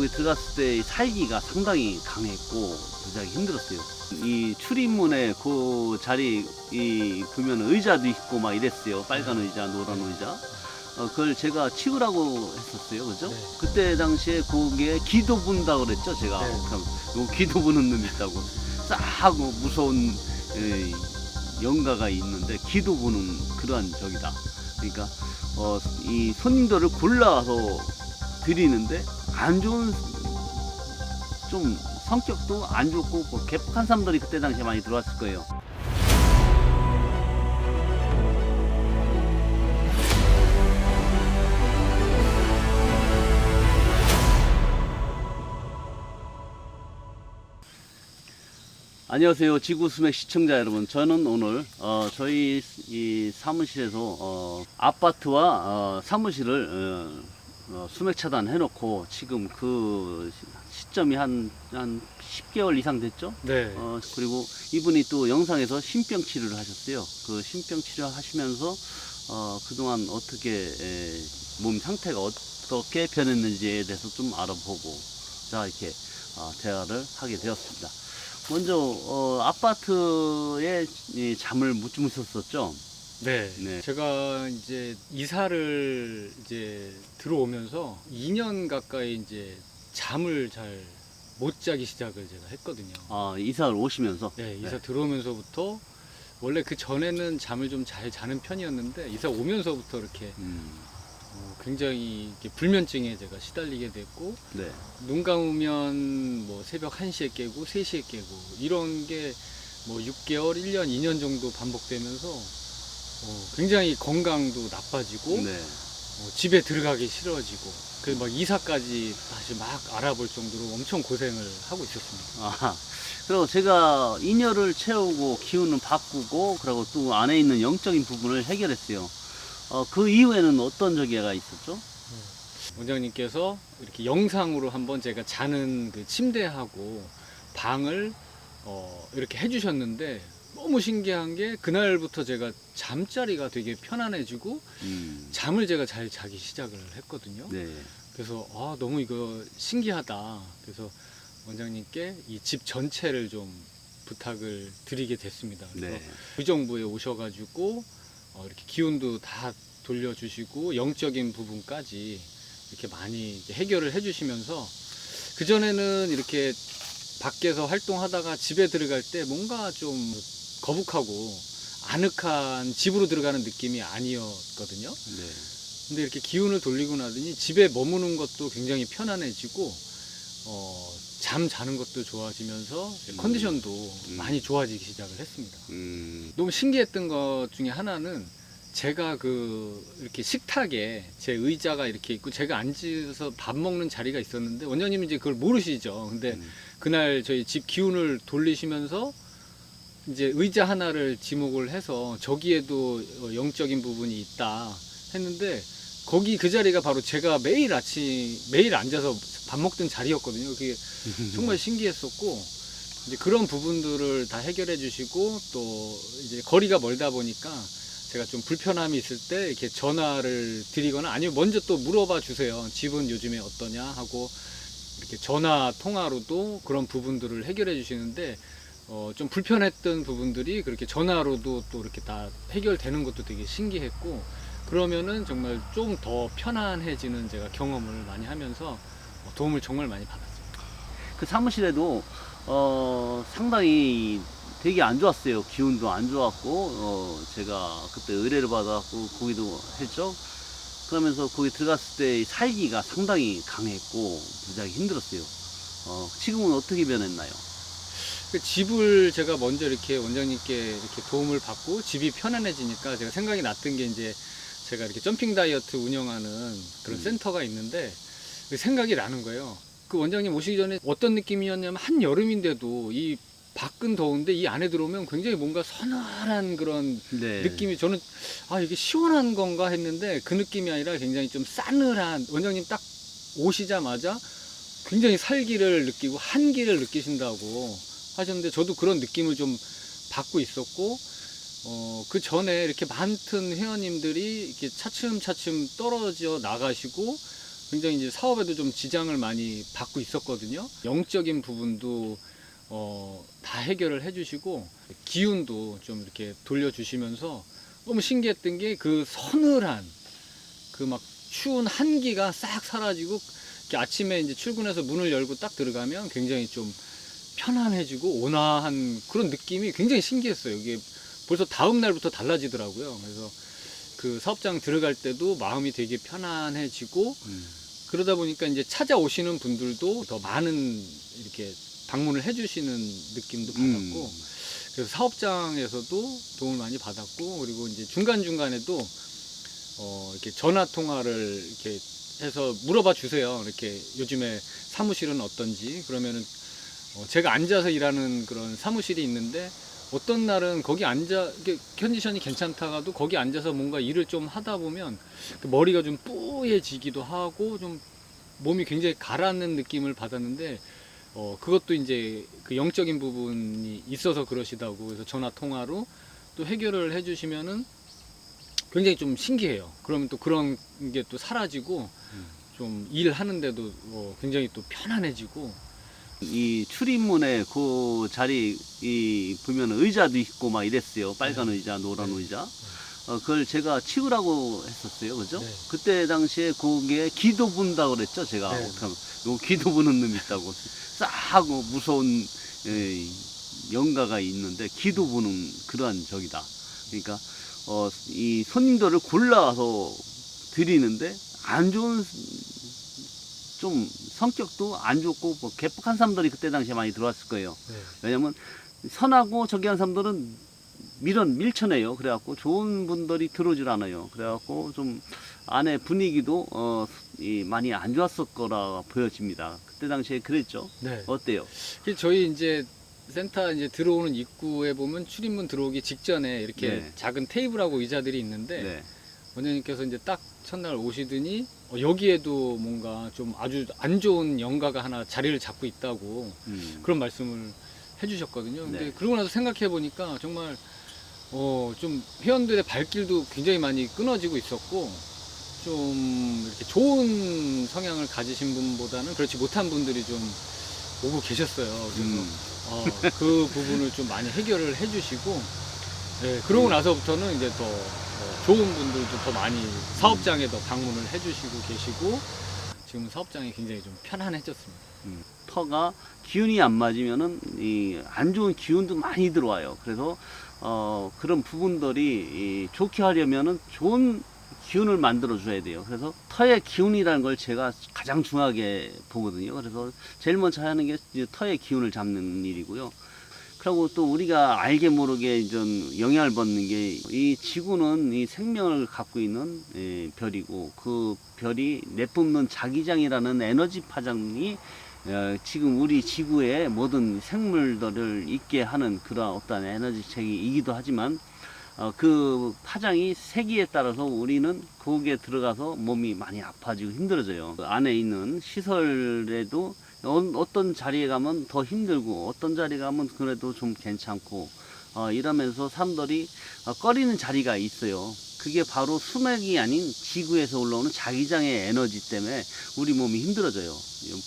거기 들어갔을 때 살기가 상당히 강했고 무지하게 힘들었어요. 이 출입문에 그 자리 이 보면 의자도 있고 막 이랬어요. 빨간 의자, 노란 의자. 어, 그걸 제가 치우라고 했었어요. 그죠? 네. 그때 당시에 거기에 기도 분다 그랬죠. 제가. 네. 그럼 요 기도 부는 놈 있다고. 싸하고 무서운 에, 영가가 있는데 기도 부는 그러한 적이다. 그러니까 어, 이 손님들을 골라서 드리는데 안 좋은 좀 성격도 안 좋고 뭐 개폭한 사람들이 그때 당시에 많이 들어왔을 거예요. 안녕하세요. 지구수맥 시청자 여러분. 저는 오늘 어, 저희 이 사무실에서 어, 아파트와 어, 사무실을 어, 어, 수맥 차단 해놓고 지금 그 시- 시점이 한, 한 10개월 이상 됐죠? 네. 어, 그리고 이분이 또 영상에서 신병 치료를 하셨어요. 그 신병 치료 하시면서 어, 그동안 어떻게 에, 몸 상태가 어떻게 변했는지에 대해서 좀 알아보고 자 이렇게 어, 대화를 하게 되었습니다. 먼저 어, 아파트에 이 잠을 못 주무셨었죠? 네. 네. 제가 이제 이사를 이제 들어오면서 2년 가까이 이제 잠을 잘 못 자기 시작을 제가 했거든요. 아, 이사를 오시면서 네, 이사 네. 들어오면서부터 원래 그 전에는 잠을 좀 잘 자는 편이었는데 이사 오면서부터 이렇게 음, 어, 굉장히 불면증에 제가 시달리게 됐고 네. 눈 감으면 뭐 새벽 1시에 깨고 3시에 깨고 이런 게 뭐 6개월, 1년, 2년 정도 반복되면서 어, 굉장히 건강도 나빠지고 네. 어, 집에 들어가기 싫어지고 그 막 이사까지 다시 막 알아볼 정도로 엄청 고생을 하고 있었습니다. 아, 그리고 제가 인혈을 채우고 기운을 바꾸고 그리고 또 안에 있는 영적인 부분을 해결했어요. 어, 그 이후에는 어떤 저기가 있었죠? 원장님께서 이렇게 영상으로 한번 제가 자는 그 침대하고 방을 어, 이렇게 해주셨는데 너무 신기한 게 그날부터 제가 잠자리가 되게 편안해지고 음, 잠을 제가 잘 자기 시작을 했거든요. 네. 그래서 아 너무 이거 신기하다. 그래서 원장님께 이 집 전체를 좀 부탁을 드리게 됐습니다. 그래서 네. 의정부에 오셔가지고 어, 이렇게 기운도 다 돌려주시고 영적인 부분까지 이렇게 많이 해결을 해주시면서 그 전에는 이렇게 밖에서 활동하다가 집에 들어갈 때 뭔가 좀 거북하고 아늑한 집으로 들어가는 느낌이 아니었거든요. 네. 근데 이렇게 기운을 돌리고 나더니 집에 머무는 것도 굉장히 편안해지고 어, 잠 자는 것도 좋아지면서 음. 컨디션도 음. 많이 좋아지기 시작을 했습니다. 음, 너무 신기했던 것 중에 하나는 제가 그 이렇게 식탁에 제 의자가 이렇게 있고 제가 앉아서 밥 먹는 자리가 있었는데 원장님이 이제 그걸 모르시죠. 근데 음, 그날 저희 집 기운을 돌리시면서 이제 의자 하나를 지목을 해서 저기에도 어, 영적인 부분이 있다 했는데 거기 그 자리가 바로 제가 매일 아침 매일 앉아서 밥 먹던 자리였거든요. 그게 정말 신기했었고 이제 그런 부분들을 다 해결해 주시고 또 이제 거리가 멀다 보니까 제가 좀 불편함이 있을 때 이렇게 전화를 드리거나 아니면 먼저 또 물어봐 주세요. 집은 요즘에 어떠냐 하고 이렇게 전화 통화로도 그런 부분들을 해결해 주시는데 어, 좀 불편했던 부분들이 그렇게 전화로도 또 이렇게 다 해결되는 것도 되게 신기했고 그러면은 정말 좀 더 편안해지는 제가 경험을 많이 하면서 어, 도움을 정말 많이 받았어요. 그 사무실에도 어, 상당히 되게 안 좋았어요. 기운도 안 좋았고 어, 제가 그때 의뢰를 받아갖고 거기도 했죠. 그러면서 거기 들어갔을 때 살기가 상당히 강했고 무지하게 힘들었어요. 어, 지금은 어떻게 변했나요? 그 집을 제가 먼저 이렇게 원장님께 이렇게 도움을 받고 집이 편안해지니까 제가 생각이 났던 게 이제 제가 이렇게 점핑 다이어트 운영하는 그런 음. 센터가 있는데 그 생각이 나는 거예요. 그 원장님 오시기 전에 어떤 느낌이었냐면 한 여름인데도 이 밖은 더운데 이 안에 들어오면 굉장히 뭔가 서늘한 그런 네. 느낌이 저는 아 이게 시원한 건가 했는데 그 느낌이 아니라 굉장히 좀 싸늘한 원장님 딱 오시자마자 굉장히 살기를 느끼고 한기를 느끼신다고 하셨는데 저도 그런 느낌을 좀 받고 있었고 어, 그 전에 이렇게 많던 회원님들이 이렇게 차츰차츰 떨어져 나가시고 굉장히 이제 사업에도 좀 지장을 많이 받고 있었거든요. 영적인 부분도 어, 다 해결을 해주시고 기운도 좀 이렇게 돌려주시면서 너무 신기했던 게 그 서늘한 그 막 추운 한기가 싹 사라지고 아침에 이제 출근해서 문을 열고 딱 들어가면 굉장히 좀 편안해지고 온화한 그런 느낌이 굉장히 신기했어요. 이게 벌써 다음 날부터 달라지더라고요. 그래서 그 사업장 들어갈 때도 마음이 되게 편안해지고 음. 그러다 보니까 이제 찾아오시는 분들도 더 많은 이렇게 방문을 해주시는 느낌도 받았고 음. 그래서 사업장에서도 도움을 많이 받았고 그리고 이제 중간 중간에도 어 이렇게 전화 통화를 이렇게 해서 물어봐 주세요. 이렇게 요즘에 사무실은 어떤지 그러면은 어 제가 앉아서 일하는 그런 사무실이 있는데 어떤 날은 거기 앉아 이게 컨디션이 괜찮다가도 거기 앉아서 뭔가 일을 좀 하다 보면 그 머리가 좀 뿌얘지기도 하고 좀 몸이 굉장히 가라앉는 느낌을 받았는데 어 그것도 이제 그 영적인 부분이 있어서 그러시다고 그래서 전화 통화로 또 해결을 해주시면은 굉장히 좀 신기해요. 그러면 또 그런 게 또 사라지고 음. 좀 일하는데도 어 굉장히 또 편안해지고 이 출입문에 그 자리 이 보면 의자도 있고 막 이랬어요. 빨간 네. 의자, 노란 네. 의자. 어, 그걸 제가 치우라고 했었어요. 그죠? 네. 그때 당시에 거기에 기도 분다 그랬죠. 제가 네. 어떡하면 요 기도 부는 놈 있다고 싸하고 무서운 에, 영가가 있는데 기도 부는 그러한 적이다. 그러니까 어, 이 손님들을 골라서 드리는데 안 좋은 좀 성격도 안 좋고 뭐 개폭한 사람들이 그때 당시에 많이 들어왔을 거예요. 왜냐면 선하고 저기 한 사람들은 밀은 밀쳐내요. 그래갖고 좋은 분들이 들어오질 않아요. 그래갖고 좀 안에 분위기도 어, 이 많이 안 좋았을 거라 보여집니다. 그때 당시에 그랬죠. 네. 어때요? 그래서 저희 이제 센터 이제 들어오는 입구에 보면 출입문 들어오기 직전에 이렇게 네. 작은 테이블하고 의자들이 있는데 네. 원장님께서 이제 딱 첫날 오시더니 어, 여기에도 뭔가 좀 아주 안 좋은 영가가 하나 자리를 잡고 있다고 음. 그런 말씀을 해주셨거든요. 근데 네. 그러고 나서 생각해 보니까 정말 어, 좀 회원들의 발길도 굉장히 많이 끊어지고 있었고 좀 이렇게 좋은 성향을 가지신 분보다는 그렇지 못한 분들이 좀 오고 계셨어요. 그래서 음. 어, 그 부분을 좀 많이 해결을 해주시고 네, 그러고 음. 나서부터는 이제 더 어, 좋은 분들도 더 많이 사업장에 더 방문을 해주시고 계시고 지금 사업장이 굉장히 좀 편안해졌습니다. 터가 기운이 안 맞으면은 이 안 좋은 기운도 많이 들어와요. 그래서 어 그런 부분들이 이 좋게 하려면은 좋은 기운을 만들어 줘야 돼요. 그래서 터의 기운이라는 걸 제가 가장 중요하게 보거든요. 그래서 제일 먼저 하는 게 이제 터의 기운을 잡는 일이고요. 그리고 또 우리가 알게 모르게 좀 영향을 받는 게 이 지구는 이 생명을 갖고 있는 예, 별이고 그 별이 내뿜는 자기장이라는 에너지 파장이 어, 지금 우리 지구의 모든 생물들을 있게 하는 그런 어떤 에너지책이기도 하지만 어, 그 파장이 세기에 따라서 우리는 거기에 들어가서 몸이 많이 아파지고 힘들어져요. 그 안에 있는 시설에도 어, 떤 자리에 가면 더 힘들고 어떤 자리에 가면 그래도 좀 괜찮고 어, 이러면서 사람들이 어, 꺼리는 자리가 있어요. 그게 바로 수맥이 아닌 지구에서 올라오는 자기장의 에너지 때문에 우리 몸이 힘들어져요.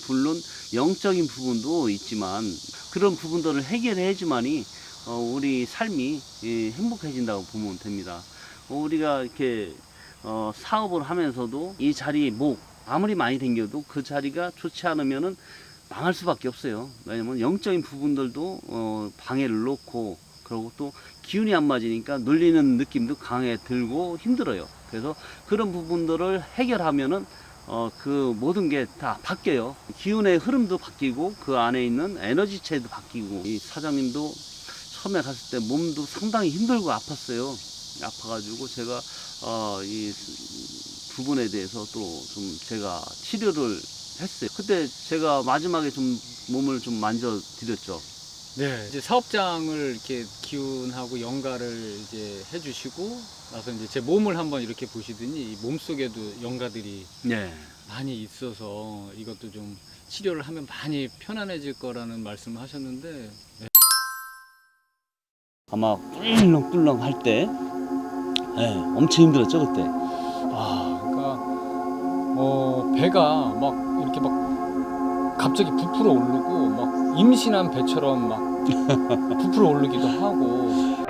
물론 영적인 부분도 있지만 그런 부분들을 해결해야지만이 어, 우리 삶이 예, 행복해진다고 보면 됩니다. 어, 우리가 이렇게 어, 사업을 하면서도 이 자리 목 아무리 많이 댕겨도 그 자리가 좋지 않으면은 망할 수밖에 없어요. 왜냐면 영적인 부분들도 어, 방해를 놓고 그리고 또 기운이 안 맞으니까 눌리는 느낌도 강하게 들고 힘들어요. 그래서 그런 부분들을 해결하면은 어, 그 모든 게 다 바뀌어요. 기운의 흐름도 바뀌고 그 안에 있는 에너지체도 바뀌고 이 사장님도 처음에 갔을 때 몸도 상당히 힘들고 아팠어요. 아파가지고 제가 어, 이 부분에 대해서 또 좀 제가 치료를 했어요. 그때 제가 마지막에 좀 몸을 좀 만져 드렸죠. 네. 이제 사업장을 이렇게 기운하고 영가를 이제 해주시고 나서 이제 제 몸을 한번 이렇게 보시더니 몸 속에도 영가들이 네. 많이 있어서 이것도 좀 치료를 하면 많이 편안해질 거라는 말씀을 하셨는데 아마 꿀렁꿀렁 할 때, 예, 엄청 힘들었죠 그때. 어, 배가 막 이렇게 막 갑자기 부풀어 오르고 막 임신한 배처럼 막 부풀어 오르기도 하고